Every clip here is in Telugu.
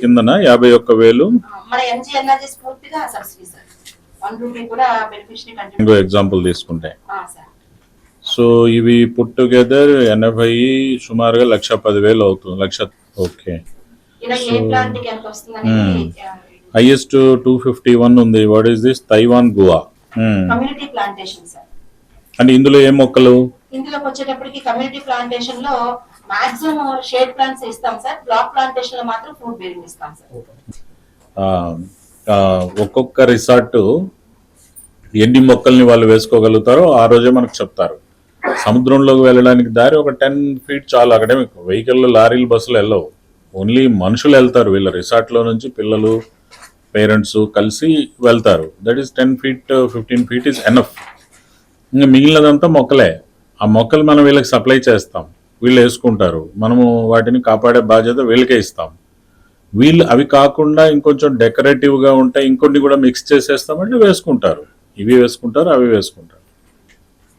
కిందన యాభై ఒక్క వేలు. ఇంకో ఎగ్జాంపుల్ తీసుకుంటే. సో ఇవి పుట్ టుగెదర్ ఎనభై సుమారుగా లక్ష పదివేలు అవుతుంది. Lakh okay. Highest two fifty one ఉంది. What is this Taiwan guava అంటే ఇందులో ఏ మొక్కలు? ఇందులోకి వచ్చేటప్పటికి కమ్యూనిటీ ప్లాంటేషన్లో మాక్సిమం షేడ్ ప్లాంట్స్ ఇస్తాం సార్. బ్లాక్ ప్లాంటేషన్లో మాత్రం ఫ్రూట్ బేరింగ్ ఇస్తాం సార్. ఒక్కొక్క రిసార్ట్ ఎన్ని మొక్కల్ని వాళ్ళు వేసుకోగలుగుతారో ఆ రోజే మనకు చెప్తారు. సముద్రంలోకి వెళ్ళడానికి దారి ఒక టెన్ ఫీట్ చాలు అక్కడే వెహికల్ లారీలు బస్సులు వెళ్ళవు. ఓన్లీ మనుషులు వెళ్తారు. వీళ్ళ రిసార్ట్లో నుంచి పిల్లలు పేరెంట్స్ కలిసి వెళ్తారు. That is ten feet fifteen feet is enough ఇంకా మిగిలినదంతా మొక్కలే. ఆ మొక్కలు మనం వీళ్ళకి సప్లై చేస్తాం. వీళ్ళు వేసుకుంటారు. మనము వాటిని కాపాడే బాధ్యత వీళ్ళకే ఇస్తాం. వీళ్ళు అవి కాకుండా ఇంకొంచెం డెకరేటివ్గా ఉంటాయి ఇంకొన్ని కూడా మిక్స్ చేసేస్తామంటే వేసుకుంటారు. ఇవి వేసుకుంటారు అవి వేసుకుంటారు.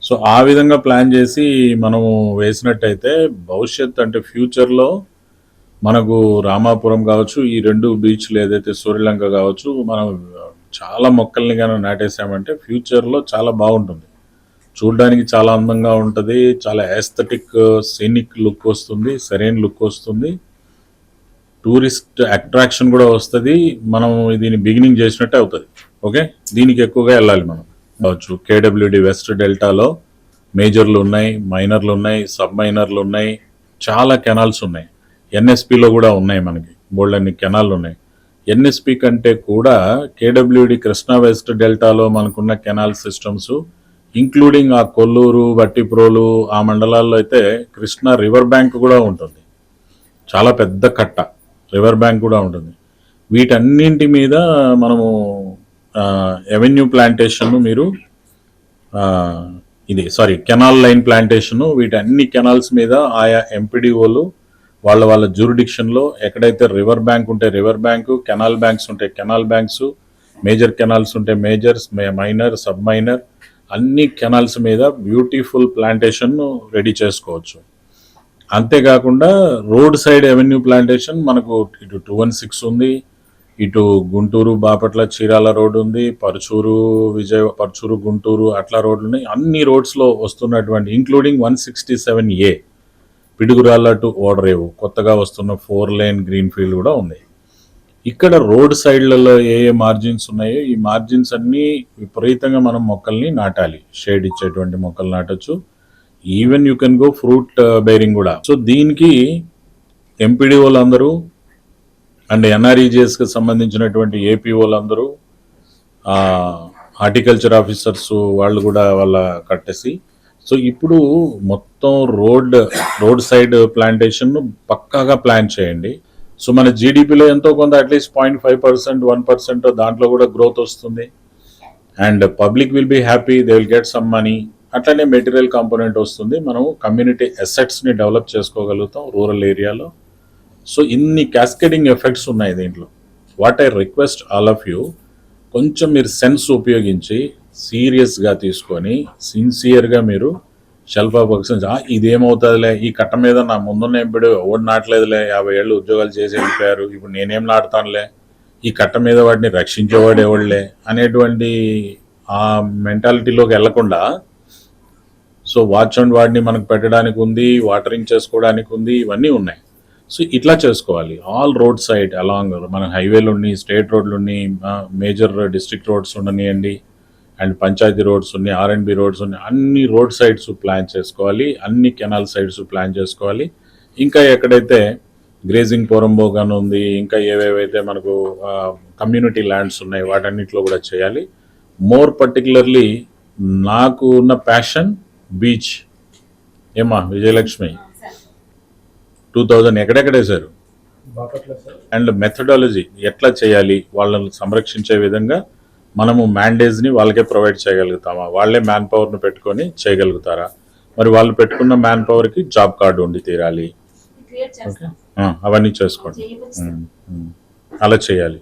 సో ఆ విధంగా ప్లాన్ చేసి మనము వేసినట్టయితే భవిష్యత్ అంటే ఫ్యూచర్లో మనకు రామాపురం కావచ్చు ఈ రెండు బీచ్లు ఏదైతే సూర్యలంక కావచ్చు మనం చాలా మొక్కల్ని కానీ నాటేసామంటే ఫ్యూచర్లో చాలా బాగుంటుంది. చూడడానికి చాలా అందంగా ఉంటుంది చాలా ఎస్థెటిక్ సీనిక్ లుక్ వస్తుంది సరైన లుక్ వస్తుంది. టూరిస్ట్ అట్రాక్షన్ కూడా వస్తుంది మనం దీన్ని బిగినింగ్ చేసినట్టే అవుతుంది ఓకే? దీనికి ఎక్కువగా వెళ్ళాలి మనం. కావచ్చు కేడబ్ల్యూడి వెస్ట్ డెల్టాలో మేజర్లు ఉన్నాయి మైనర్లు ఉన్నాయి సబ్ మైనర్లు ఉన్నాయి చాలా కెనాల్స్ ఉన్నాయి. ఎన్ఎస్పిలో కూడా ఉన్నాయి మనకి బోల్డ్ అన్ని కెనాల్లు ఉన్నాయి. ఎన్ఎస్పి కంటే కూడా కేడబ్ల్యూడి కృష్ణా వెస్ట్ డెల్టాలో మనకున్న కెనాల్ సిస్టమ్స్ ఇంక్లూడింగ్ ఆ కొల్లూరు వట్టిప్రోలు ఆ మండలాల్లో అయితే కృష్ణా రివర్ బ్యాంక్ కూడా ఉంటుంది. చాలా పెద్ద కట్ట రివర్ బ్యాంక్ కూడా ఉంటుంది. వీటన్నింటి మీద మనము ఎవెన్యూ ప్లాంటేషన్ మీరు ఇది సారీ కెనాల్ లైన్ ప్లాంటేషను వీటన్ని కెనాల్స్ మీద ఆయా ఎంపీడీఓలు వాళ్ళ వాళ్ళ జ్యూరిడిక్షన్లో ఎక్కడైతే రివర్ బ్యాంక్ ఉంటే రివర్ బ్యాంకు కెనాల్ బ్యాంక్స్ ఉంటే కెనాల్ బ్యాంక్స్ మేజర్ కెనాల్స్ ఉంటే మేజర్స్ మైనర్ సబ్ మైనర్ అన్ని కెనాల్స్ మీద బ్యూటిఫుల్ ప్లాంటేషన్ రెడీ చేసుకోవచ్చు. అంతేకాకుండా రోడ్ సైడ్ ఎవెన్యూ ప్లాంటేషన్ మనకు ఇటు టూ వన్ సిక్స్ ఉంది ఇటు గుంటూరు బాపట్ల చీరాల రోడ్ ఉంది పరుచూరు విజయ పరుచూరు గుంటూరు అట్లా రోడ్లు ఉన్నాయి. అన్ని రోడ్స్లో వస్తున్నటువంటి including one sixty seven A Piduguralla to Odarevu కొత్తగా వస్తున్న ఫోర్ లైన్ గ్రీన్ ఫీల్డ్ కూడా ఉంది. ఇక్కడ రోడ్ సైడ్లలో ఏ ఏ మార్జిన్స్ ఉన్నాయో ఈ మార్జిన్స్ అన్నీ విపరీతంగా మనం మొక్కల్ని నాటాలి. షేడ్ ఇచ్చేటువంటి మొక్కలు నాటచ్చు. Even you can go fruit bearing కూడా. సో దీనికి ఎంపీడీఓలు అందరూ అండ్ ఎన్ఆర్ఈజిఎస్కి సంబంధించినటువంటి ఏపీఓలు అందరూ హార్టికల్చర్ ఆఫీసర్స్ వాళ్ళు కూడా వాళ్ళ కట్టేసి. సో ఇప్పుడు మొత్తం రోడ్ రోడ్ సైడ్ ప్లాంటేషన్ను పక్కాగా ప్లాన్ చేయండి. సో మన జీడిపిలో ఎంతో కొంత at least point five percent one percent దాంట్లో కూడా గ్రోత్ వస్తుంది. And public will be happy they will get some money అట్లనే మెటీరియల్ కాంపోనెంట్ వస్తుంది. మనం కమ్యూనిటీ ఎసెట్స్ని డెవలప్ చేసుకోగలుగుతాం రూరల్ ఏరియాలో సో ఇన్ని క్యాస్కేడింగ్ ఎఫెక్ట్స్ ఉన్నాయి దీంట్లో. What I request all of you కొంచెం మీరు సెన్స్ ఉపయోగించి సీరియస్గా తీసుకొని సిన్సియర్గా మీరు షెల్ఫ్ ఆఫ్ ఇదేమవుతుందిలే? ఈ కట్ట మీద నా ముందున్న ఎంపిడు ఓడి నాటలేదులే? యాభై ఏళ్ళు ఉద్యోగాలు చేసి వెళ్ళిపోయారు. ఇప్పుడు నేనేం నాటుతానులే? ఈ కట్ట మీద వాటిని రక్షించేవాడు ఎవడులే? అనేటువంటి ఆ మెంటాలిటీలోకి వెళ్ళకుండా సో వాచ్ అండ్ వాడిని మనకు పెట్టడానికి ఉంది వాటరింగ్ చేసుకోవడానికి ఉంది ఇవన్నీ ఉన్నాయి. సో ఇట్లా చేసుకోవాలి. ఆల్ రోడ్ సైడ్ అలాంగ్ మన హైవేలు ఉన్నాయి స్టేట్ రోడ్లు ఉన్నాయి మేజర్ డిస్ట్రిక్ట్ రోడ్స్ ఉండనియండి. అండ్ పంచాయతీ రోడ్స్ ఉన్నాయి ఆర్ అండ్ బి రోడ్స్ ఉన్నాయి అన్ని రోడ్ సైడ్స్ ప్లాన్ చేసుకోవాలి అన్ని కెనాల్ సైడ్స్ ప్లాన్ చేసుకోవాలి. ఇంకా ఎక్కడైతే గ్రేజింగ్ పోరంబోగాన్ ఉంది ఇంకా ఏవేవైతే మనకు కమ్యూనిటీ ల్యాండ్స్ ఉన్నాయి వాటన్నిటిలో కూడా చేయాలి. మోర్ పర్టికులర్లీ నాకు ఉన్న ప్యాషన్ బీచ్ ఏమా విజయలక్ష్మి? టూ థౌజండ్ ఎక్కడెక్కడ వేశారు? బాపట్ల సార్. అండ్ మెథడాలజీ ఎట్లా చేయాలి వాళ్ళని సంరక్షించే విధంగా మనము మ్యాండేజ్ని వాళ్ళకే ప్రొవైడ్ చేయగలుగుతామా? వాళ్ళే మ్యాన్ పవర్ను పెట్టుకొని చేయగలుగుతారా? మరి వాళ్ళు పెట్టుకున్న మ్యాన్ పవర్కి జాబ్ కార్డు ఉండి తీరాలి. అవన్నీ చేసుకోండి. అలా చేయాలి.